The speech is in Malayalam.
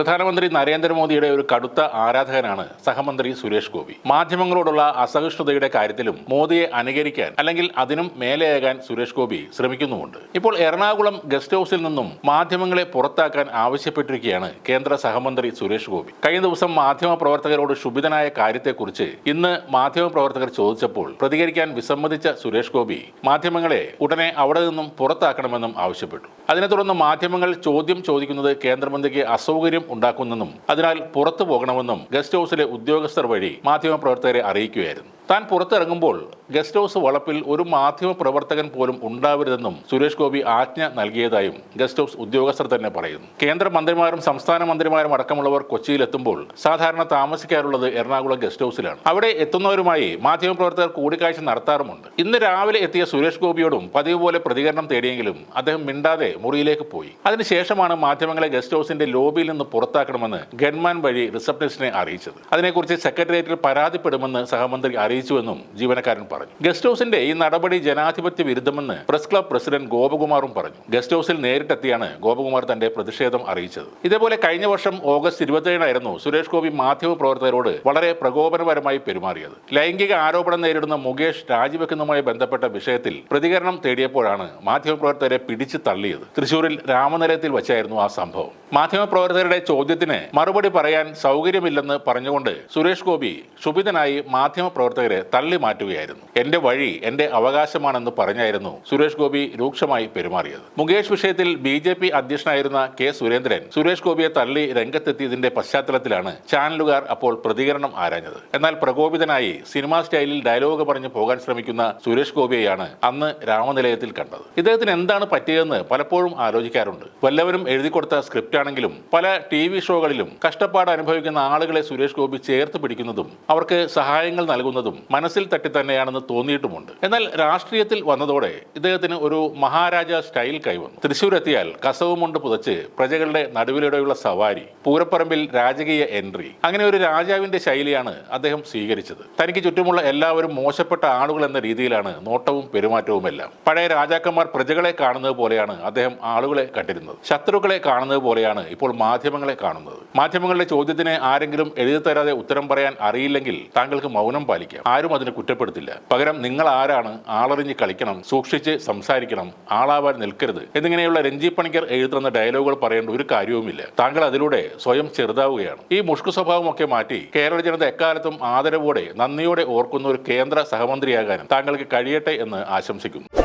പ്രധാനമന്ത്രി നരേന്ദ്രമോദിയുടെ ഒരു കടുത്ത ആരാധകനാണ് സഹമന്ത്രി സുരേഷ് ഗോപി. മാധ്യമങ്ങളോടുള്ള അസഹിഷ്ണുതയുടെ കാര്യത്തിലും മോദിയെ അനുകരിക്കാൻ അല്ലെങ്കിൽ അതിനും മേലെയാകാൻ സുരേഷ് ഗോപി ശ്രമിക്കുന്നുമുണ്ട്. ഇപ്പോൾ എറണാകുളം ഗസ്റ്റ് ഹൗസിൽ നിന്നും മാധ്യമങ്ങളെ പുറത്താക്കാൻ ആവശ്യപ്പെട്ടിരിക്കുകയാണ് കേന്ദ്ര സഹമന്ത്രി സുരേഷ് ഗോപി. കഴിഞ്ഞ ദിവസം മാധ്യമ പ്രവർത്തകരോട് ശുഭിതനായ കാര്യത്തെക്കുറിച്ച് ഇന്ന് മാധ്യമ പ്രവർത്തകർ ചോദിച്ചപ്പോൾ പ്രതികരിക്കാൻ വിസമ്മതിച്ച സുരേഷ് ഗോപി മാധ്യമങ്ങളെ ഉടനെ അവിടെ നിന്നും പുറത്താക്കണമെന്നും ആവശ്യപ്പെട്ടു. അതിനെ തുടർന്ന് മാധ്യമങ്ങൾ ചോദ്യം ചോദിക്കുന്നത് കേന്ദ്രമന്ത്രിക്ക് അസൗകര്യം ഉണ്ടാക്കുന്നെന്നും അതിനാൽ പുറത്തു പോകണമെന്നും ഗസ്റ്റ് ഹൌസിലെ ഉദ്യോഗസ്ഥർ വഴി മാധ്യമപ്രവർത്തകരെ അറിയിക്കുകയായിരുന്നു. താൻ പുറത്തിറങ്ങുമ്പോൾ ഗസ്റ്റ് ഹൗസ് വളപ്പിൽ ഒരു മാധ്യമ പ്രവർത്തകൻ പോലും ഉണ്ടാവരുതെന്നും സുരേഷ് ഗോപി ആജ്ഞ നൽകിയതായും ഗസ്റ്റ് ഹൗസ് ഉദ്യോഗസ്ഥർ തന്നെ പറയുന്നു. കേന്ദ്ര മന്ത്രിമാരും സംസ്ഥാന മന്ത്രിമാരും അടക്കമുള്ളവർ കൊച്ചിയിലെത്തുമ്പോൾ സാധാരണ താമസിക്കാറുള്ളത് എറണാകുളം ഗസ്റ്റ് ഹൗസിലാണ്. അവിടെ എത്തുന്നവരുമായി മാധ്യമപ്രവർത്തകർ കൂടിക്കാഴ്ച നടത്താറുമുണ്ട്. ഇന്ന് രാവിലെ എത്തിയ സുരേഷ് ഗോപിയോടും പതിവ് പോലെ പ്രതികരണം തേടിയെങ്കിലും അദ്ദേഹം മിണ്ടാതെ മുറിയിലേക്ക് പോയി. അതിനുശേഷമാണ് മാധ്യമങ്ങളെ ഗസ്റ്റ് ഹൗസിന്റെ ലോബിയിൽ നിന്ന് പുറത്താക്കണമെന്ന് ഗൺമാൻ വഴി റിസപ്ഷനിസ്റ്റിനെ അറിയിച്ചത്. അതിനെക്കുറിച്ച് സെക്രട്ടേറിയറ്റിൽ പരാതിപ്പെടുമെന്ന് സഹമന്ത്രി അറിയിച്ചുവെന്നും ജീവനക്കാരൻ പറഞ്ഞു. ഗസ്റ്റ് ഹൗസിന്റെ ഈ നടപടി ജനാധിപത്യ വിരുദ്ധമെന്ന് പ്രസ് ക്ലബ് പ്രസിഡന്റ് ഗോപകുമാറും പറഞ്ഞു. ഗസ്റ്റ് ഹൗസിൽ നേരിട്ടെത്തിയാണ് ഗോപകുമാർ തന്റെ പ്രതിഷേധം അറിയിച്ചത്. ഇതേപോലെ കഴിഞ്ഞ വർഷം ഓഗസ്റ്റ് ഇരുപത്തിയേഴായിരുന്നു സുരേഷ് ഗോപി മാധ്യമ പ്രവർത്തകരോട് വളരെ പ്രകോപനപരമായി പെരുമാറിയത്. ലൈംഗിക ആരോപണം നേരിടുന്ന മുകേഷ് രാജിവെക്കുന്നതുമായി ബന്ധപ്പെട്ട വിഷയത്തിൽ പ്രതികരണം തേടിയപ്പോഴാണ് മാധ്യമപ്രവർത്തകരെ പിടിച്ചു തള്ളിയത്. തൃശൂരിൽ രാമനിലയത്തിൽ വച്ചായിരുന്നു ആ സംഭവം. മാധ്യമപ്രവർത്തകരുടെ ചോദ്യത്തിന് മറുപടി പറയാൻ സൗകര്യമില്ലെന്ന് പറഞ്ഞുകൊണ്ട് സുരേഷ് ഗോപി ക്ഷുഭിതനായി മാധ്യമപ്രവർത്തകരെ തള്ളി മാറ്റുകയായിരുന്നു. എന്റെ വഴി എന്റെ അവകാശമാണെന്ന് പറഞ്ഞായിരുന്നു സുരേഷ് ഗോപി രൂക്ഷമായി പെരുമാറിയത്. മുകേഷ് വിഷയത്തിൽ ബി ജെ പി അധ്യക്ഷനായിരുന്ന കെ സുരേന്ദ്രൻ സുരേഷ് ഗോപിയെ തള്ളി രംഗത്തെത്തിയതിന്റെ പശ്ചാത്തലത്തിലാണ് ചാനലുകാർ അപ്പോൾ പ്രതികരണം ആരാഞ്ഞത്. എന്നാൽ പ്രകോപിതനായി സിനിമാ സ്റ്റൈലിൽ ഡയലോഗ് പറഞ്ഞു പോകാൻ ശ്രമിക്കുന്ന സുരേഷ് ഗോപിയെയാണ് അന്ന് രാമനിലയത്തിൽ കണ്ടത്. ഇദ്ദേഹത്തിന് എന്താണ് പറ്റിയതെന്ന് പലപ്പോഴും ആലോചിക്കാറുണ്ട്. വല്ലവരും എഴുതി കൊടുത്ത സ്ക്രിപ്റ്റ് ആണെങ്കിലും പല ടി വി ഷോകളിലും കഷ്ടപ്പാട് അനുഭവിക്കുന്ന ആളുകളെ സുരേഷ് ഗോപി ചേർത്ത് പിടിക്കുന്നതും അവർക്ക് സഹായങ്ങൾ നൽകുന്നതും മനസ്സിൽ തട്ടി തന്നെയാണെന്ന് തോന്നിയിട്ടുമുണ്ട്. എന്നാൽ രാഷ്ട്രീയത്തിൽ വന്നതോടെ ഇദ്ദേഹത്തിന് ഒരു മഹാരാജ സ്റ്റൈൽ കൈവന്നു. തൃശൂർ എത്തിയാൽ കസവുമുണ്ട് പുതച്ച് പ്രജകളുടെ നടുവിലൂടെയുള്ള സവാരി പൂരപ്പറമ്പിൽ രാജകീയ എൻട്രി അങ്ങനെ ഒരു രാജാവിന്റെ ശൈലിയാണ് അദ്ദേഹം സ്വീകരിച്ചത്. തനിക്ക് ചുറ്റുമുള്ള എല്ലാവരും മോശപ്പെട്ട ആളുകൾ എന്ന രീതിയിലാണ് നോട്ടവും പെരുമാറ്റവും എല്ലാം പഴയ രാജാക്കന്മാർ പ്രജകളെ കാണുന്നത് പോലെയാണ് അദ്ദേഹം ആളുകളെ കണ്ടിരുന്നത്. ശത്രുക്കളെ കാണുന്നത് പോലെയാണ് ഇപ്പോൾ മാധ്യമങ്ങളെ കാണുന്നത്? മാധ്യമങ്ങളുടെ ചോദ്യത്തിന് ആരെങ്കിലും എഴുതി തരാതെ ഉത്തരം പറയാൻ അറിയില്ലെങ്കിൽ താങ്കൾക്ക് മൗനം പാലിക്കാം. ആരും അതിനെ കുറ്റപ്പെടുത്തില്ല. പകരം നിങ്ങൾ ആരാണ്? ആളറിഞ്ഞ് കളിക്കണം സൂക്ഷിച്ച് സംസാരിക്കണം ആളാവാൻ നിൽക്കരുത് എന്നിങ്ങനെയുള്ള രഞ്ജി പണിക്കർ എഴുതുന്ന ഡയലോഗുകൾ പറയേണ്ട ഒരു കാര്യവുമില്ല. താങ്കൾ അതിലൂടെ സ്വയം ചെറുതാവുകയാണ്. ഈ മുഷ്കു സ്വഭാവമൊക്കെ മാറ്റി കേരള ജനത എക്കാലത്തും ആദരവോടെ നന്ദിയോടെ ഓർക്കുന്ന ഒരു കേന്ദ്ര സഹമന്ത്രിയാകാനും താങ്കൾക്ക് കഴിയട്ടെ എന്ന് ആശംസിക്കുന്നു.